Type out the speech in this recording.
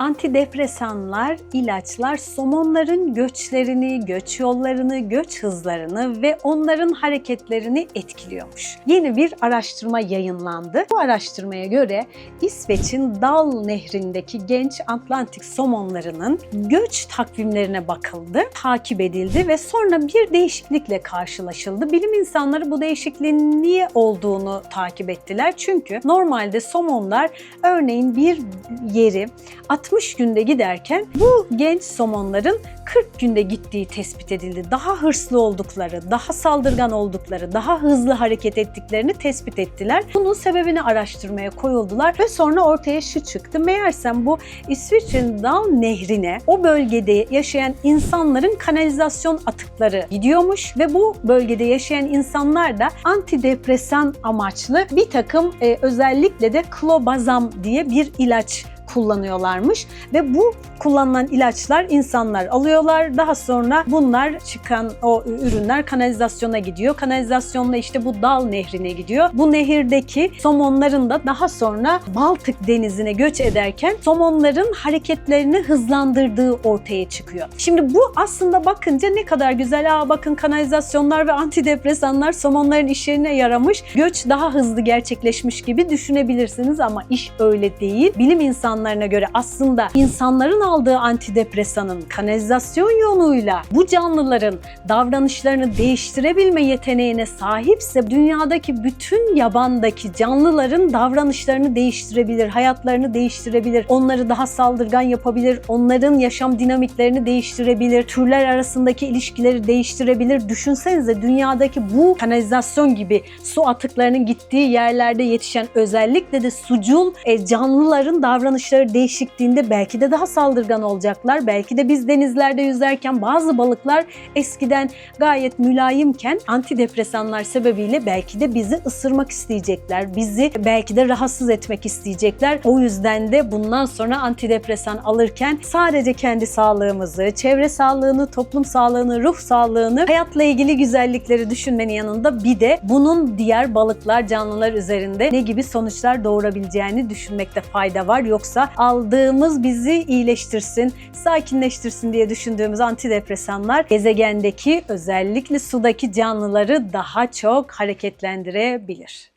Antidepresanlar, ilaçlar somonların göçlerini, göç yollarını, göç hızlarını ve onların hareketlerini etkiliyormuş. Yeni bir araştırma yayınlandı. Bu araştırmaya göre İsveç'in Dal Nehri'ndeki genç Atlantik somonlarının göç takvimlerine bakıldı, takip edildi ve sonra bir değişiklikle karşılaşıldı. Bilim insanları bu değişikliğin niye olduğunu takip ettiler. Çünkü normalde somonlar örneğin bir yeri 60 günde giderken bu genç somonların 40 günde gittiği tespit edildi. Daha hırslı oldukları, daha saldırgan oldukları, daha hızlı hareket ettiklerini tespit ettiler. Bunun sebebini araştırmaya koyuldular ve sonra ortaya şu çıktı. Meğersem bu İsviçre'nin Dal Nehri'ne o bölgede yaşayan insanların kanalizasyon atıkları gidiyormuş ve bu bölgede yaşayan insanlar da antidepresan amaçlı bir takım e, özellikle de klobazam diye bir ilaç kullanıyorlarmış ve bu kullanılan ilaçlar insanlar alıyorlar. Daha sonra bunlar çıkan o ürünler kanalizasyona gidiyor. Kanalizasyonla işte bu Dal Nehri'ne gidiyor. Bu nehirdeki somonların da daha sonra Baltık Denizi'ne göç ederken somonların hareketlerini hızlandırdığı ortaya çıkıyor. Şimdi bu aslında bakınca ne kadar güzel. Aa bakın kanalizasyonlar ve antidepresanlar somonların işlerine yaramış. Göç daha hızlı gerçekleşmiş gibi düşünebilirsiniz ama iş öyle değil. Bilim insanlarına göre aslında insanların aldığı antidepresanın kanalizasyon yoluyla bu canlıların davranışlarını değiştirebilme yeteneğine sahipse dünyadaki bütün yabandaki canlıların davranışlarını değiştirebilir, hayatlarını değiştirebilir, onları daha saldırgan yapabilir, onların yaşam dinamiklerini değiştirebilir, türler arasındaki ilişkileri değiştirebilir. Düşünsenize dünyadaki bu kanalizasyon gibi su atıklarının gittiği yerlerde yetişen özellikle de sucul e, canlıların davranışları değişikliğinde belki de daha saldırgan olacaklar. Belki de biz denizlerde yüzerken bazı balıklar eskiden gayet mülayimken antidepresanlar sebebiyle belki de bizi ısırmak isteyecekler. Bizi belki de rahatsız etmek isteyecekler. O yüzden de bundan sonra antidepresan alırken sadece kendi sağlığımızı, çevre sağlığını, toplum sağlığını, ruh sağlığını, hayatla ilgili güzellikleri düşünmenin yanında bir de bunun diğer balıklar, canlılar üzerinde ne gibi sonuçlar doğurabileceğini düşünmekte fayda var. Yoksa aldığımız bizi iyileştirsin, sakinleştirsin diye düşündüğümüz antidepresanlar gezegendeki özellikle sudaki canlıları daha çok hareketlendirebilir.